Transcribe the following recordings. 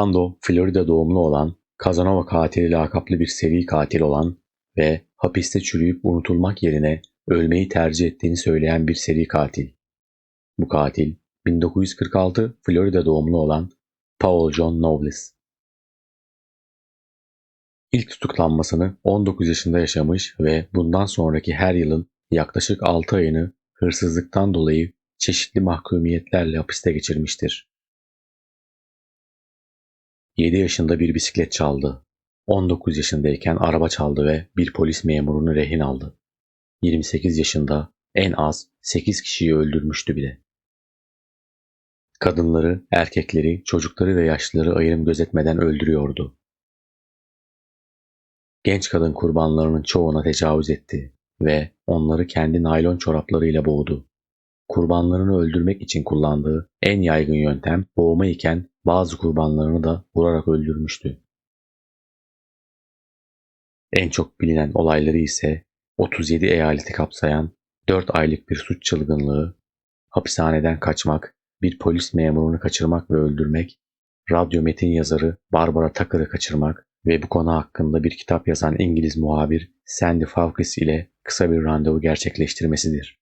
Orlando, Florida doğumlu olan, Casanova katili lakaplı bir seri katil olan ve hapiste çürüyüp unutulmak yerine ölmeyi tercih ettiğini söyleyen bir seri katil. Bu katil 1946 Florida doğumlu olan Paul John Knowles. İlk tutuklanmasını 19 yaşında yaşamış ve bundan sonraki her yılın yaklaşık 6 ayını hırsızlıktan dolayı çeşitli mahkumiyetlerle hapiste geçirmiştir. 7 yaşında bir bisiklet çaldı. 19 yaşındayken araba çaldı ve bir polis memurunu rehin aldı. 28 yaşında en az 8 kişiyi öldürmüştü bile. Kadınları, erkekleri, çocukları ve yaşlıları ayrım gözetmeden öldürüyordu. Genç kadın kurbanlarının çoğuna tecavüz etti ve onları kendi naylon çoraplarıyla boğdu. Kurbanlarını öldürmek için kullandığı en yaygın yöntem boğma iken bazı kurbanlarını da vurarak öldürmüştü. En çok bilinen olayları ise 37 eyaleti kapsayan 4 aylık bir suç çılgınlığı, hapishaneden kaçmak, bir polis memurunu kaçırmak ve öldürmek, radyo metin yazarı Barbara Tucker'ı kaçırmak ve bu konu hakkında bir kitap yazan İngiliz muhabir Sandy Fawkes ile kısa bir randevu gerçekleştirmesidir.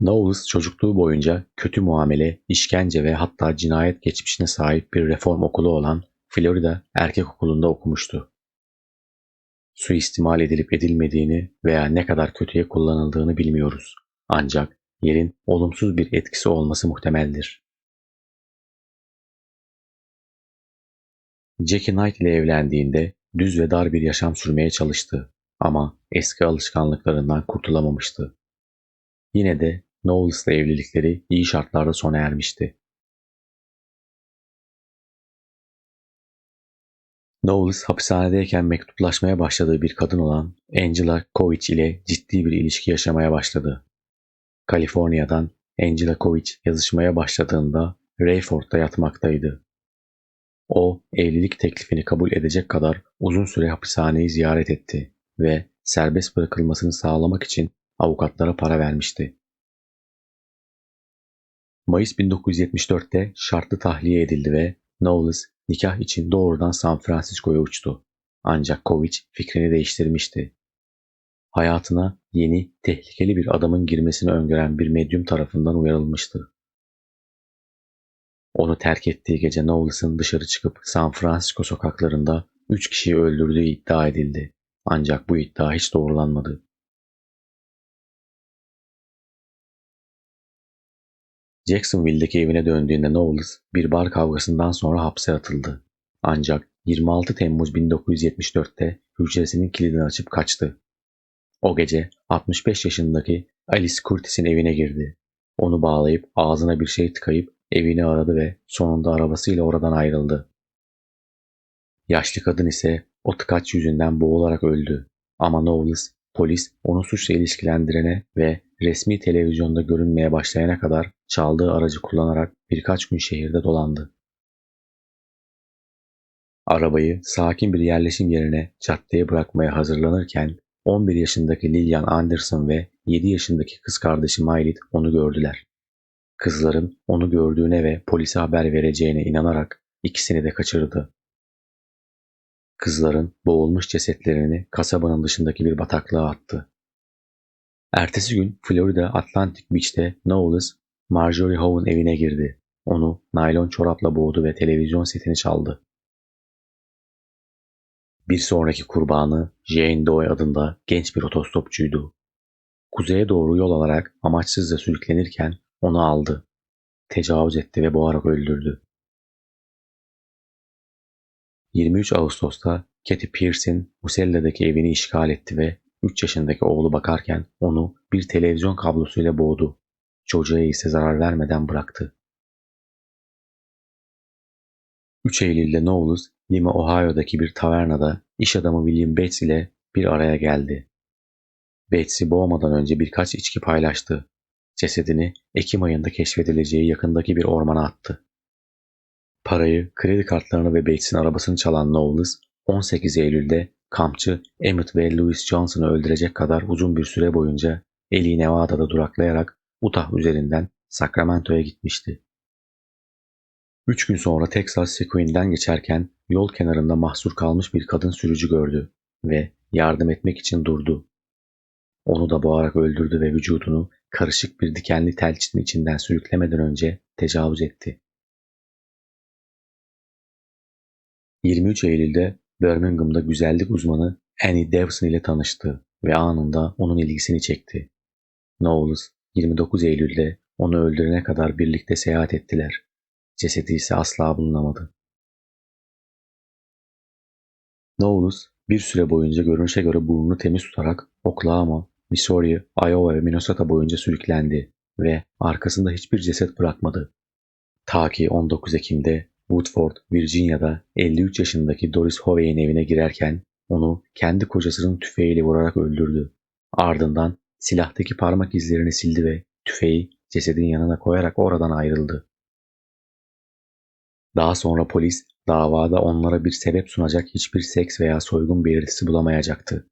Knowles çocukluğu boyunca kötü muamele, işkence ve hatta cinayet geçmişine sahip bir reform okulu olan Florida Erkek Okulu'nda okumuştu. Suistimal edilip edilmediğini veya ne kadar kötüye kullanıldığını bilmiyoruz. Ancak yerin olumsuz bir etkisi olması muhtemeldir. Jackie Knight ile evlendiğinde düz ve dar bir yaşam sürmeye çalıştı ama eski alışkanlıklarından kurtulamamıştı. Yine de Knowles'la evlilikleri iyi şartlarda sona ermişti. Knowles hapishanedeyken mektuplaşmaya başladığı bir kadın olan Angela Kovic ile ciddi bir ilişki yaşamaya başladı. Kaliforniya'dan Angela Kovic yazışmaya başladığında Rayford'da yatmaktaydı. O evlilik teklifini kabul edecek kadar uzun süre hapishaneyi ziyaret etti ve serbest bırakılmasını sağlamak için avukatlara para vermişti. Mayıs 1974'te şartlı tahliye edildi ve Knowles nikah için doğrudan San Francisco'ya uçtu. Ancak Kovic fikrini değiştirmişti. Hayatına yeni, tehlikeli bir adamın girmesini öngören bir medyum tarafından uyarılmıştı. Onu terk ettiği gece Knowles'ın dışarı çıkıp San Francisco sokaklarında üç kişiyi öldürdüğü iddia edildi. Ancak bu iddia hiç doğrulanmadı. Jacksonville'deki evine döndüğünde Knowles bir bar kavgasından sonra hapse atıldı. Ancak 26 Temmuz 1974'te hücresinin kilidini açıp kaçtı. O gece 65 yaşındaki Alice Curtis'in evine girdi. Onu bağlayıp ağzına bir şey tıkayıp evini aradı ve sonunda arabasıyla oradan ayrıldı. Yaşlı kadın ise o tıkaç yüzünden boğularak öldü. Ama Knowles, polis onu suçla ilişkilendirene ve resmi televizyonda görünmeye başlayana kadar çaldığı aracı kullanarak birkaç gün şehirde dolandı. Arabayı sakin bir yerleşim yerine caddeye bırakmaya hazırlanırken 11 yaşındaki Lillian Anderson ve 7 yaşındaki kız kardeşi Maylit onu gördüler. Kızların onu gördüğüne ve polise haber vereceğine inanarak ikisini de kaçırdı. Kızların boğulmuş cesetlerini kasabanın dışındaki bir bataklığa attı. Ertesi gün Florida Atlantic Beach'te Knowles, Marjorie Howe'un evine girdi. Onu naylon çorapla boğdu ve televizyon setini çaldı. Bir sonraki kurbanı Jane Doe adında genç bir otostopçuydu. Kuzeye doğru yol alarak amaçsızca sürüklenirken onu aldı. Tecavüz etti ve boğarak öldürdü. 23 Ağustos'ta Katy Pierce'in Musella'daki evini işgal etti ve 3 yaşındaki oğlu bakarken onu bir televizyon kablosuyla boğdu. Çocuğa ise zarar vermeden bıraktı. 3 Eylül'de Knowles, Lima, Ohio'daki bir tavernada iş adamı William Bates ile bir araya geldi. Bates'i boğmadan önce birkaç içki paylaştı. Cesedini Ekim ayında keşfedileceği yakındaki bir ormana attı. Parayı, kredi kartlarını ve Bates'in arabasını çalan Knowles, 18 Eylül'de kampçı Emmett ve Louis Johnson'ı öldürecek kadar uzun bir süre boyunca Eli Nevada'da duraklayarak Utah üzerinden Sacramento'ya gitmişti. Üç gün sonra Texas Sequoia'dan geçerken yol kenarında mahsur kalmış bir kadın sürücü gördü ve yardım etmek için durdu. Onu da boğarak öldürdü ve vücudunu karışık bir dikenli telçinin içinden sürüklemeden önce tecavüz etti. 23 Eylül'de Birmingham'da güzellik uzmanı Annie Davison ile tanıştı ve anında onun ilgisini çekti. Knowles 29 Eylül'de onu öldürene kadar birlikte seyahat ettiler. Cesedi ise asla bulunamadı. Knowles bir süre boyunca görünüşe göre burnunu temiz tutarak Oklahoma, Missouri, Iowa ve Minnesota boyunca sürüklendi ve arkasında hiçbir ceset bırakmadı. Ta ki 19 Ekim'de Woodford, Virginia'da 53 yaşındaki Doris Hovey'in evine girerken onu kendi kocasının tüfeğiyle vurarak öldürdü. Ardından silahtaki parmak izlerini sildi ve tüfeği cesedin yanına koyarak oradan ayrıldı. Daha sonra polis davada onlara bir sebep sunacak hiçbir seks veya soygun belirtisi bulamayacaktı.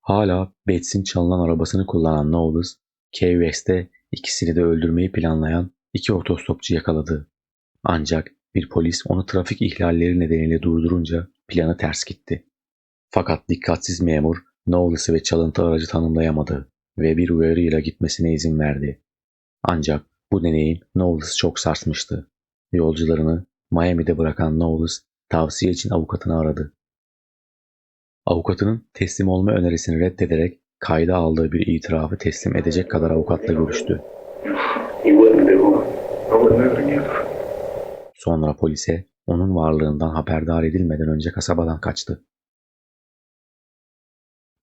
Hala Bates'in çalınan arabasını kullanan Knowles, Key West'te ikisini de öldürmeyi planlayan iki otostopçu yakaladı. Ancak bir polis onu trafik ihlalleri nedeniyle durdurunca planı ters gitti. Fakat dikkatsiz memur Knowles'ı ve çalıntı aracı tanımlayamadı ve bir uyarıyla gitmesine izin verdi. Ancak bu deneyim Knowles'ı çok sarsmıştı. Yolcularını Miami'de bırakan Knowles tavsiye için avukatını aradı. Avukatının teslim olma önerisini reddederek kayda aldığı bir itirafı teslim edecek kadar avukatla görüştü. Sonra polise onun varlığından haberdar edilmeden önce kasabadan kaçtı.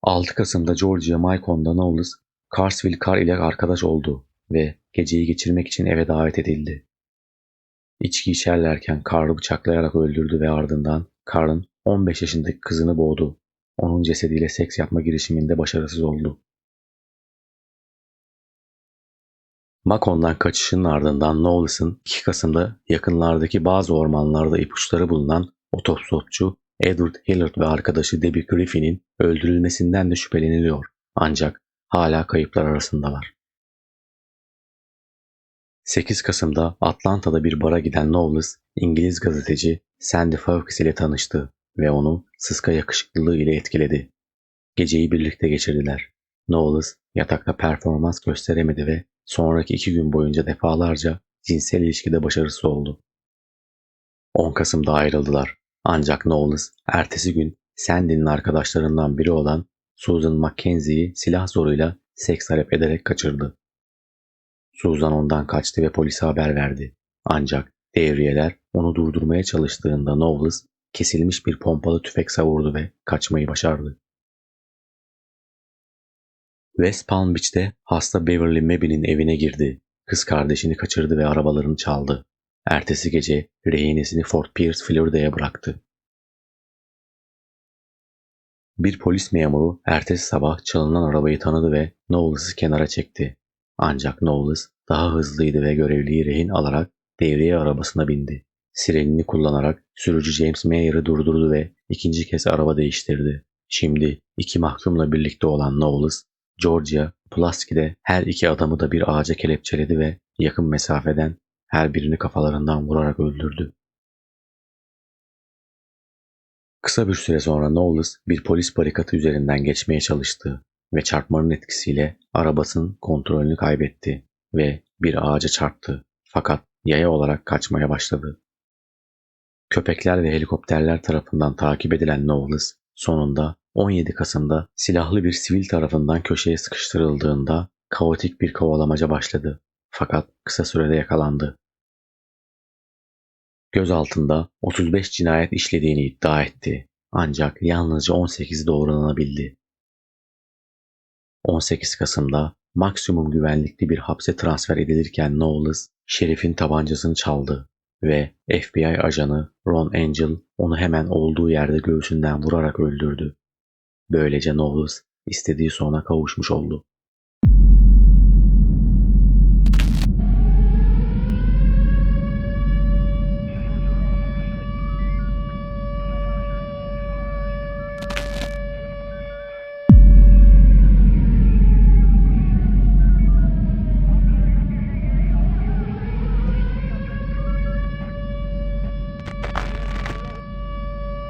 6 Kasım'da Georgia Macon'da Knowles, Carsville Carr ile arkadaş oldu ve geceyi geçirmek için eve davet edildi. İçki içerlerken Carr'ı bıçaklayarak öldürdü ve ardından Carr'ın 15 yaşındaki kızını boğdu. Onun cesediyle seks yapma girişiminde başarısız oldu. Macon'dan kaçışının ardından Knowles'ın 2 Kasım'da yakınlardaki bazı ormanlarda ipuçları bulunan otostopçu Edward Hillard ve arkadaşı Debbie Griffin'in öldürülmesinden de şüpheleniliyor. Ancak hala kayıplar arasındalar. 8 Kasım'da Atlanta'da bir bara giden Knowles, İngiliz gazeteci Sandy Fawkes ile tanıştı ve onu sıska yakışıklılığı ile etkiledi. Geceyi birlikte geçirdiler. Knowles yatakta performans gösteremedi ve sonraki iki gün boyunca defalarca cinsel ilişkide başarısız oldu. 10 Kasım'da ayrıldılar. Ancak Knowles ertesi gün Sandy'nin arkadaşlarından biri olan Susan Mackenzie'yi silah zoruyla seks talep ederek kaçırdı. Susan ondan kaçtı ve polise haber verdi. Ancak devriyeler onu durdurmaya çalıştığında Knowles kesilmiş bir pompalı tüfek savurdu ve kaçmayı başardı. West Palm Beach'te hasta Beverly Mabie'nin evine girdi. Kız kardeşini kaçırdı ve arabalarını çaldı. Ertesi gece rehinesini Fort Pierce, Florida'ya bıraktı. Bir polis memuru ertesi sabah çalınan arabayı tanıdı ve Knowles'ı kenara çekti. Ancak Knowles daha hızlıydı ve görevliyi rehin alarak devriye arabasına bindi. Sirenini kullanarak sürücü James Mayer'ı durdurdu ve ikinci kez araba değiştirdi. Şimdi iki mahkumla birlikte olan Knowles, Georgia, Pulaski'de her iki adamı da bir ağaca kelepçeledi ve yakın mesafeden her birini kafalarından vurarak öldürdü. Kısa bir süre sonra Knowles bir polis barikatı üzerinden geçmeye çalıştı ve çarpmanın etkisiyle arabasının kontrolünü kaybetti ve bir ağaca çarptı. Fakat yaya olarak kaçmaya başladı. Köpekler ve helikopterler tarafından takip edilen Knowles sonunda 17 Kasım'da silahlı bir sivil tarafından köşeye sıkıştırıldığında kaotik bir kovalamaca başladı. Fakat kısa sürede yakalandı. Göz altında 35 cinayet işlediğini iddia etti. Ancak yalnızca 18'i doğrulanabildi. 18 Kasım'da maksimum güvenlikli bir hapse transfer edilirken Knowles, şerifin tabancasını çaldı ve FBI ajanı Ron Angel onu hemen olduğu yerde göğsünden vurarak öldürdü. Böylece Knowles istediği sona kavuşmuş oldu.